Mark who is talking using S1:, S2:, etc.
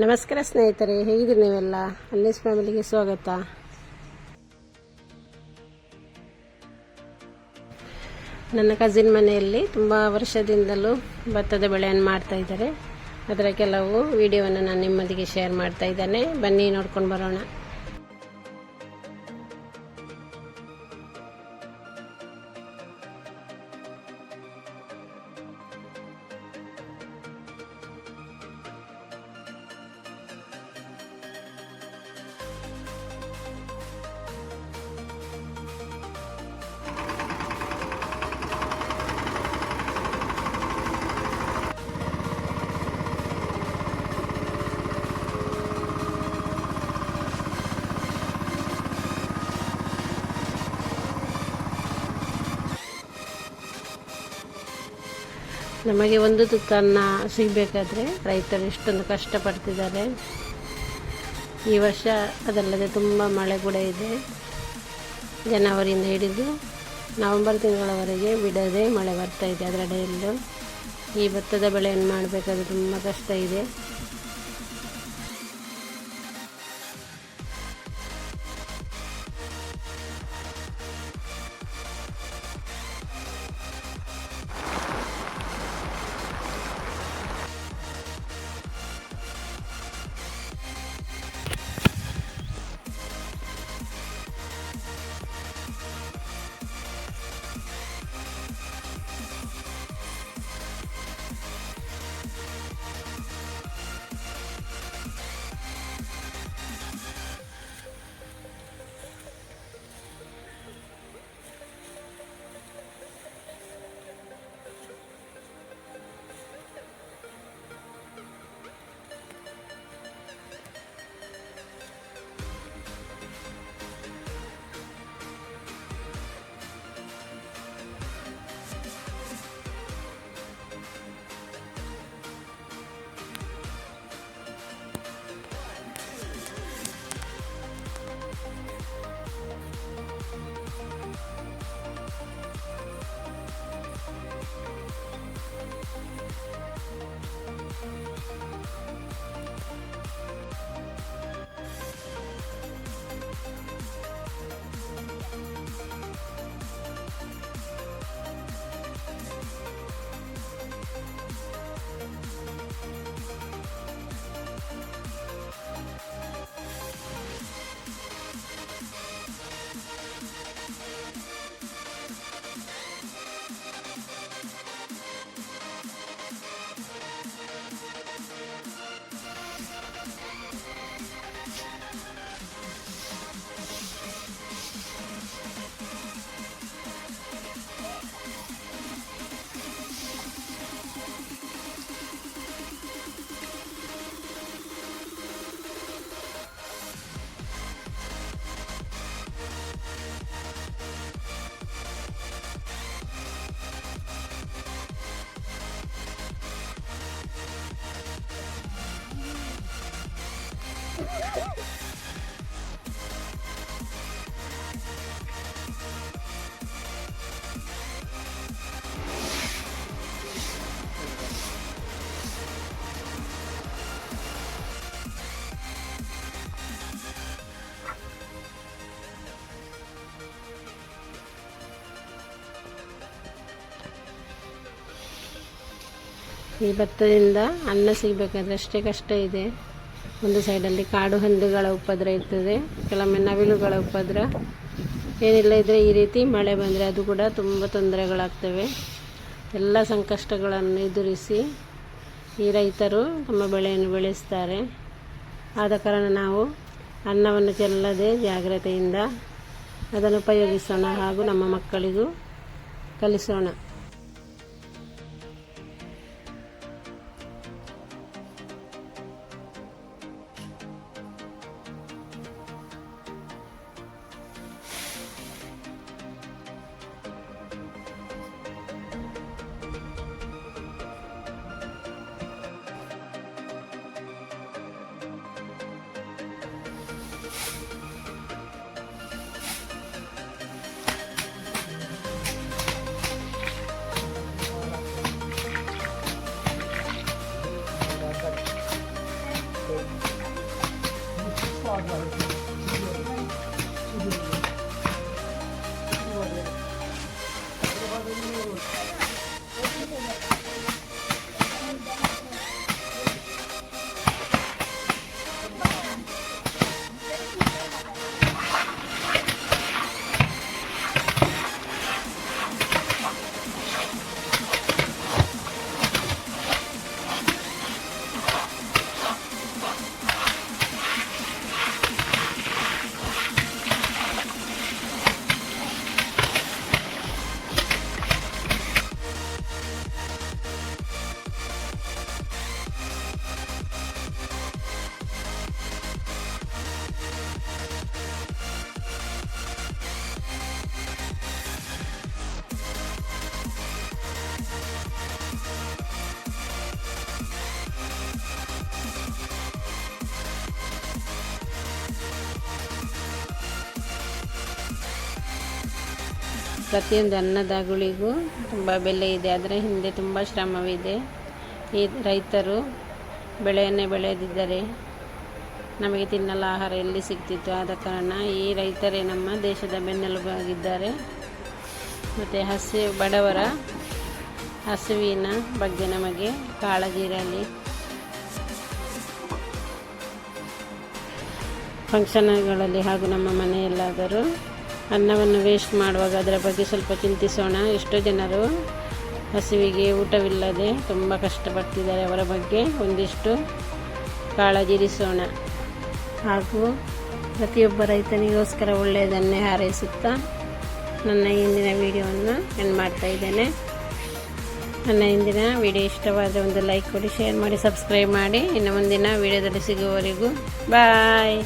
S1: ನಮಸ್ಕಾರ ಸ್ನೇಹಿತರೆ, ಹೇಗಿದ್ದೀರಿ ನೀವೆಲ್ಲ? ಅಲ್ಲೀಸ್ ಫ್ಯಾಮಿಲಿಗೆ ಸ್ವಾಗತ. ನನ್ನ ಕಸಿನ್ ಮನೆಯಲ್ಲಿ ತುಂಬ ವರ್ಷದಿಂದಲೂ ಭತ್ತದ ಬೆಳೆಯನ್ನು ಮಾಡ್ತಾ ಇದ್ದಾರೆ. ಅದರ ಕೆಲವು ವಿಡಿಯೋವನ್ನು ನಾನು ನಿಮ್ಮೊಂದಿಗೆ ಶೇರ್ ಮಾಡ್ತಾ ಇದ್ದೇನೆ. ಬನ್ನಿ ನೋಡ್ಕೊಂಡು ಬರೋಣ. ನಮಗೆ ಒಂದು ತುತ್ತನ್ನ ಸಿಗಬೇಕಾದ್ರೆ ರೈತರು ಇಷ್ಟೊಂದು ಕಷ್ಟಪಡ್ತಿದ್ದಾರೆ. ಈ ವರ್ಷ ಅದಲ್ಲದೆ ತುಂಬ ಮಳೆ ಕೂಡ ಇದೆ. ಜನವರಿಯಿಂದ ಹಿಡಿದು ನವೆಂಬರ್ ತಿಂಗಳವರೆಗೆ ಬಿಡದೆ ಮಳೆ ಬರ್ತಾ ಇದೆ ಅದರ ಅಡಿಯಲ್ಲೂ ಈ ಭತ್ತದ ಬೆಳೆಯನ್ನು ಮಾಡಬೇಕಾದ್ರೆ ತುಂಬ ಕಷ್ಟ ಇದೆ. ಈ ಭತ್ತದಿಂದ ಅನ್ನ ಸಿಗಬೇಕಾದ್ರೆ ಅಷ್ಟೇ ಕಷ್ಟ ಇದೆ. ಒಂದು ಸೈಡಲ್ಲಿ ಕಾಡು ಹಂದಿಗಳ ಉಪದ್ರ ಇರ್ತದೆ, ಕೆಲವೊಮ್ಮೆ ನವಿಲುಗಳ ಉಪದ್ರ. ಏನಿಲ್ಲ ಇದ್ದರೆ ಈ ರೀತಿ ಮಳೆ ಬಂದರೆ ಅದು ಕೂಡ ತುಂಬ ತೊಂದರೆಗಳಾಗ್ತವೆ. ಎಲ್ಲ ಸಂಕಷ್ಟಗಳನ್ನು ಎದುರಿಸಿ ಈ ರೈತರು ತಮ್ಮ ಬೆಳೆಯನ್ನು ಬೆಳೆಸ್ತಾರೆ. ಆದ ಕಾರಣ ನಾವು ಅನ್ನವನ್ನು ಚೆಲ್ಲದೆ ಜಾಗ್ರತೆಯಿಂದ ಅದನ್ನು ಉಪಯೋಗಿಸೋಣ ಹಾಗೂ ನಮ್ಮ ಮಕ್ಕಳಿಗೂ ಕಲಿಸೋಣ. ಪ್ರತಿಯೊಂದು ಅನ್ನದಾಗುಳಿಗೂ ತುಂಬ ಬೆಲೆ ಇದೆ. ಅದರ ಹಿಂದೆ ತುಂಬ ಶ್ರಮವಿದೆ. ಈ ರೈತರು ಬೆಳೆಯನ್ನೇ ಬೆಳೆದಿದ್ದರೆ ನಮಗೆ ತಿನ್ನಲು ಆಹಾರ ಎಲ್ಲಿ ಸಿಗ್ತಿತ್ತು? ಆದ ಕಾರಣ ಈ ರೈತರೇ ನಮ್ಮ ದೇಶದ ಬೆನ್ನೆಲುಬಾಗಿದ್ದಾರೆ. ಮತ್ತು ಹಸಿ, ಬಡವರ ಹಸುವಿನ ಬಗ್ಗೆ ನಮಗೆ ಕಾಳಜಿ ಇರಲಿ. ಫಂಕ್ಷನ್ಗಳಲ್ಲಿ ಹಾಗೂ ನಮ್ಮ ಮನೆಯಲ್ಲಾದರೂ ಅನ್ನವನ್ನು ವೇಸ್ಟ್ ಮಾಡುವಾಗ ಅದರ ಬಗ್ಗೆ ಸ್ವಲ್ಪ ಚಿಂತಿಸೋಣ. ಎಷ್ಟೋ ಜನರು ಹಸಿವಿಗೆ ಊಟವಿಲ್ಲದೆ ತುಂಬ ಕಷ್ಟಪಡ್ತಿದ್ದಾರೆ ಅವರ ಬಗ್ಗೆ. ಒಂದಿಷ್ಟು ಕಾಳಜಿರಿಸೋಣ ಹಾಗೂ ಪ್ರತಿಯೊಬ್ಬ ರೈತನಿಗೋಸ್ಕರ ಒಳ್ಳೆಯದನ್ನೇ ಹಾರೈಸುತ್ತಾ ನನ್ನ ಇಂದಿನ ವಿಡಿಯೋವನ್ನು ಎಂಡ್ ಮಾಡ್ತಾ ಇದ್ದೇನೆ. ನನ್ನ ಇಂದಿನ ವಿಡಿಯೋ ಇಷ್ಟವಾದರೆ ಒಂದು ಲೈಕ್ ಕೊಡಿ, ಶೇರ್ ಮಾಡಿ, ಸಬ್ಸ್ಕ್ರೈಬ್ ಮಾಡಿ. ಇನ್ನು ಮುಂದಿನ ವಿಡಿಯೋದಲ್ಲಿ ಸಿಗುವವರೆಗೂ ಬಾಯ್.